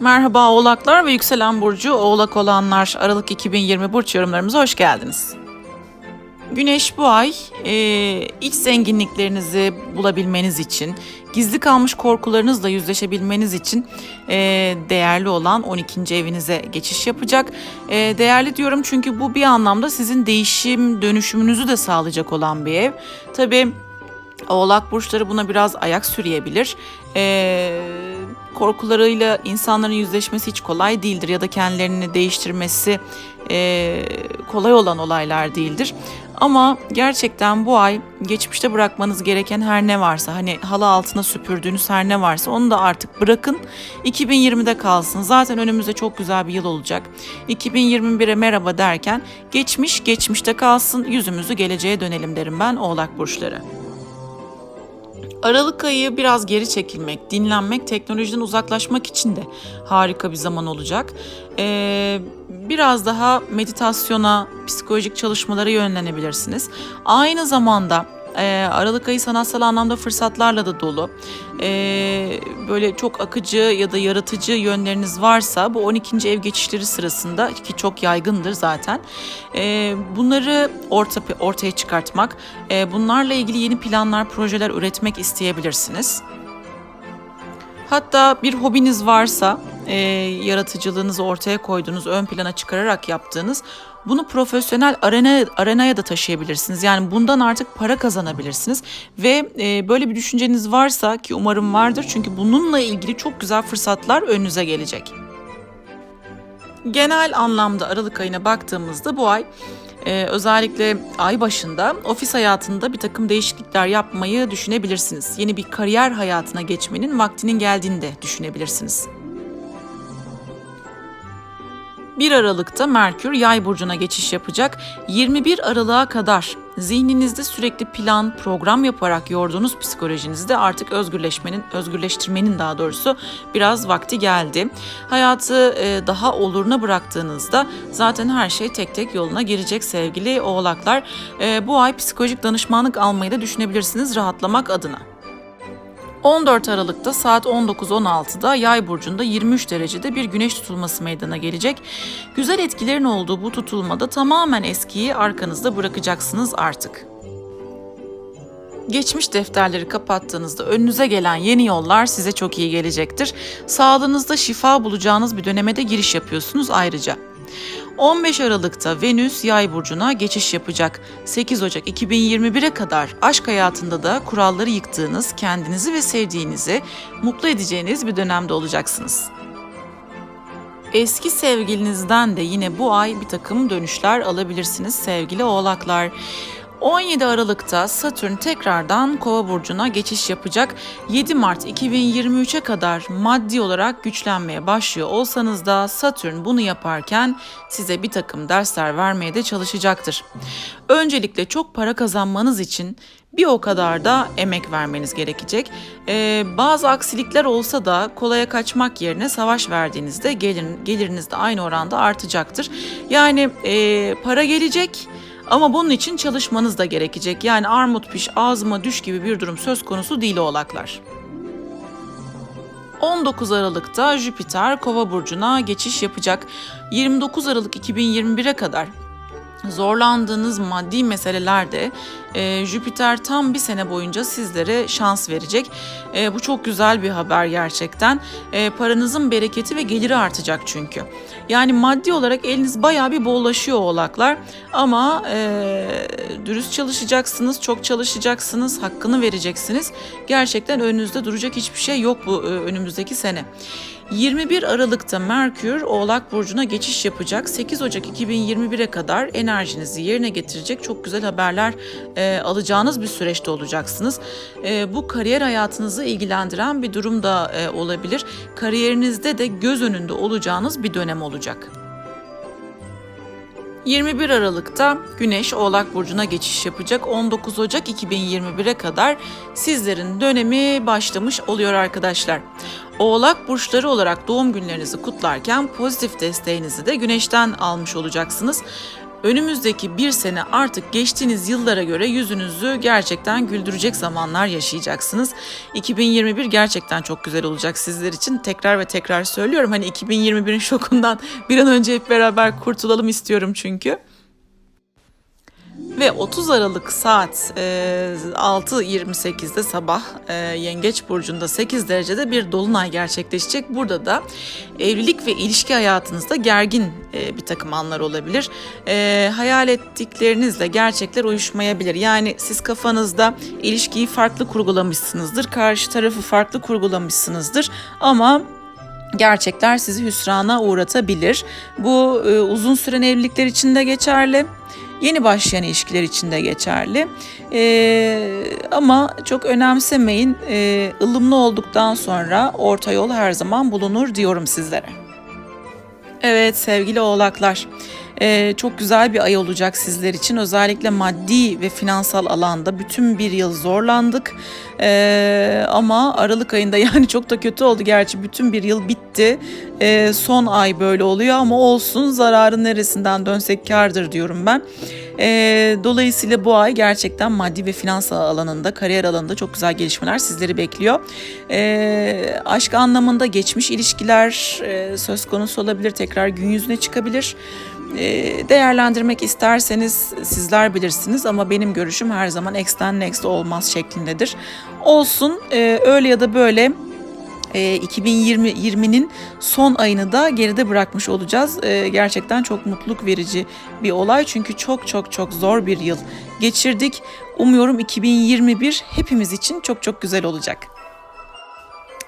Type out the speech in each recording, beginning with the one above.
Merhaba Oğlaklar ve Yükselen Burcu Oğlak olanlar Aralık 2020 burç yorumlarımıza hoş geldiniz. Güneş bu ay e, iç zenginliklerinizi bulabilmeniz için, gizli kalmış korkularınızla yüzleşebilmeniz için e, değerli olan 12. evinize geçiş yapacak. E, değerli diyorum çünkü bu bir anlamda sizin değişim, dönüşümünüzü de sağlayacak olan bir ev. Tabii Oğlak burçları buna biraz ayak süreyebilir. Ee, korkularıyla insanların yüzleşmesi hiç kolay değildir ya da kendilerini değiştirmesi e, kolay olan olaylar değildir. Ama gerçekten bu ay geçmişte bırakmanız gereken her ne varsa hani halı altına süpürdüğünüz her ne varsa onu da artık bırakın. 2020'de kalsın. Zaten önümüzde çok güzel bir yıl olacak. 2021'e merhaba derken geçmiş geçmişte kalsın yüzümüzü geleceğe dönelim derim ben Oğlak burçları. Aralık ayı biraz geri çekilmek, dinlenmek, teknolojiden uzaklaşmak için de harika bir zaman olacak. Ee, biraz daha meditasyona, psikolojik çalışmalara yönlenebilirsiniz. Aynı zamanda e, Aralık ayı sanatsal anlamda fırsatlarla da dolu. E, böyle çok akıcı ya da yaratıcı yönleriniz varsa bu 12. ev geçişleri sırasında ki çok yaygındır zaten. E, bunları orta, ortaya çıkartmak, bunlarla ilgili yeni planlar, projeler üretmek isteyebilirsiniz. Hatta bir hobiniz varsa, e, yaratıcılığınızı ortaya koyduğunuz, ön plana çıkararak yaptığınız bunu profesyonel arena, arenaya da taşıyabilirsiniz. Yani bundan artık para kazanabilirsiniz. Ve e, böyle bir düşünceniz varsa ki umarım vardır çünkü bununla ilgili çok güzel fırsatlar önünüze gelecek. Genel anlamda Aralık ayına baktığımızda bu ay ee, özellikle ay başında ofis hayatında bir takım değişiklikler yapmayı düşünebilirsiniz. Yeni bir kariyer hayatına geçmenin vaktinin geldiğini de düşünebilirsiniz. 1 Aralık'ta Merkür Yay burcuna geçiş yapacak. 21 Aralık'a kadar zihninizde sürekli plan, program yaparak yorduğunuz psikolojinizde artık özgürleşmenin, özgürleştirmenin daha doğrusu biraz vakti geldi. Hayatı e, daha oluruna bıraktığınızda zaten her şey tek tek yoluna girecek sevgili oğlaklar. E, bu ay psikolojik danışmanlık almayı da düşünebilirsiniz rahatlamak adına. 14 Aralık'ta saat 19.16'da Yay burcunda 23 derecede bir güneş tutulması meydana gelecek. Güzel etkilerin olduğu bu tutulmada tamamen eskiyi arkanızda bırakacaksınız artık. Geçmiş defterleri kapattığınızda önünüze gelen yeni yollar size çok iyi gelecektir. Sağlığınızda şifa bulacağınız bir döneme de giriş yapıyorsunuz ayrıca. 15 Aralık'ta Venüs Yay burcuna geçiş yapacak. 8 Ocak 2021'e kadar aşk hayatında da kuralları yıktığınız, kendinizi ve sevdiğinizi mutlu edeceğiniz bir dönemde olacaksınız. Eski sevgilinizden de yine bu ay bir takım dönüşler alabilirsiniz sevgili oğlaklar. 17 Aralık'ta Satürn tekrardan Kova burcuna geçiş yapacak. 7 Mart 2023'e kadar maddi olarak güçlenmeye başlıyor olsanız da Satürn bunu yaparken size bir takım dersler vermeye de çalışacaktır. Öncelikle çok para kazanmanız için bir o kadar da emek vermeniz gerekecek. Ee, bazı aksilikler olsa da kolaya kaçmak yerine savaş verdiğinizde gelir, geliriniz de aynı oranda artacaktır. Yani e, para gelecek ama bunun için çalışmanız da gerekecek. Yani armut piş ağzıma düş gibi bir durum söz konusu değil oğlaklar. 19 Aralık'ta Jüpiter Kova burcuna geçiş yapacak. 29 Aralık 2021'e kadar zorlandığınız maddi meselelerde e, Jüpiter tam bir sene boyunca sizlere şans verecek. E, bu çok güzel bir haber gerçekten. E, paranızın bereketi ve geliri artacak çünkü. Yani maddi olarak eliniz bayağı bir bollaşıyor oğlaklar. Ama e, dürüst çalışacaksınız, çok çalışacaksınız, hakkını vereceksiniz. Gerçekten önünüzde duracak hiçbir şey yok bu e, önümüzdeki sene. 21 Aralık'ta Merkür Oğlak Burcu'na geçiş yapacak. 8 Ocak 2021'e kadar enerjinizi yerine getirecek çok güzel haberler e, alacağınız bir süreçte olacaksınız. E, bu kariyer hayatınızı ilgilendiren bir durum da e, olabilir. Kariyerinizde de göz önünde olacağınız bir dönem olacak. 21 Aralık'ta Güneş Oğlak Burcu'na geçiş yapacak. 19 Ocak 2021'e kadar sizlerin dönemi başlamış oluyor arkadaşlar. Oğlak burçları olarak doğum günlerinizi kutlarken pozitif desteğinizi de Güneş'ten almış olacaksınız. Önümüzdeki bir sene artık geçtiğiniz yıllara göre yüzünüzü gerçekten güldürecek zamanlar yaşayacaksınız. 2021 gerçekten çok güzel olacak sizler için. Tekrar ve tekrar söylüyorum hani 2021'in şokundan bir an önce hep beraber kurtulalım istiyorum çünkü. Ve 30 Aralık saat e, 6.28'de sabah e, Yengeç Burcu'nda 8 derecede bir dolunay gerçekleşecek. Burada da evlilik ve ilişki hayatınızda gergin e, bir takım anlar olabilir. E, hayal ettiklerinizle gerçekler uyuşmayabilir. Yani siz kafanızda ilişkiyi farklı kurgulamışsınızdır, karşı tarafı farklı kurgulamışsınızdır ama gerçekler sizi hüsrana uğratabilir. Bu e, uzun süren evlilikler için de geçerli. Yeni başlayan ilişkiler için de geçerli. Ee, ama çok önemsemeyin. Ee, ılımlı olduktan sonra orta yol her zaman bulunur diyorum sizlere. Evet sevgili oğlaklar. Ee, çok güzel bir ay olacak sizler için. Özellikle maddi ve finansal alanda bütün bir yıl zorlandık. Ee, ama Aralık ayında yani çok da kötü oldu. Gerçi bütün bir yıl bitti. Ee, son ay böyle oluyor ama olsun zararın neresinden dönsek kardır diyorum ben. Ee, dolayısıyla bu ay gerçekten maddi ve finansal alanında, kariyer alanında çok güzel gelişmeler sizleri bekliyor. Ee, aşk anlamında geçmiş ilişkiler e, söz konusu olabilir, tekrar gün yüzüne çıkabilir. Ee, değerlendirmek isterseniz sizler bilirsiniz ama benim görüşüm her zaman X'ten next olmaz şeklindedir. Olsun e, öyle ya da böyle e, 2020'nin son ayını da geride bırakmış olacağız. E, gerçekten çok mutluluk verici bir olay çünkü çok çok çok zor bir yıl geçirdik. Umuyorum 2021 hepimiz için çok çok güzel olacak.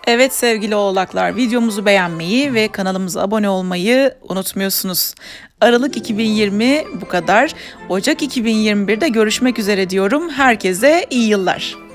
Evet sevgili oğlaklar videomuzu beğenmeyi ve kanalımıza abone olmayı unutmuyorsunuz. Aralık 2020 bu kadar. Ocak 2021'de görüşmek üzere diyorum. Herkese iyi yıllar.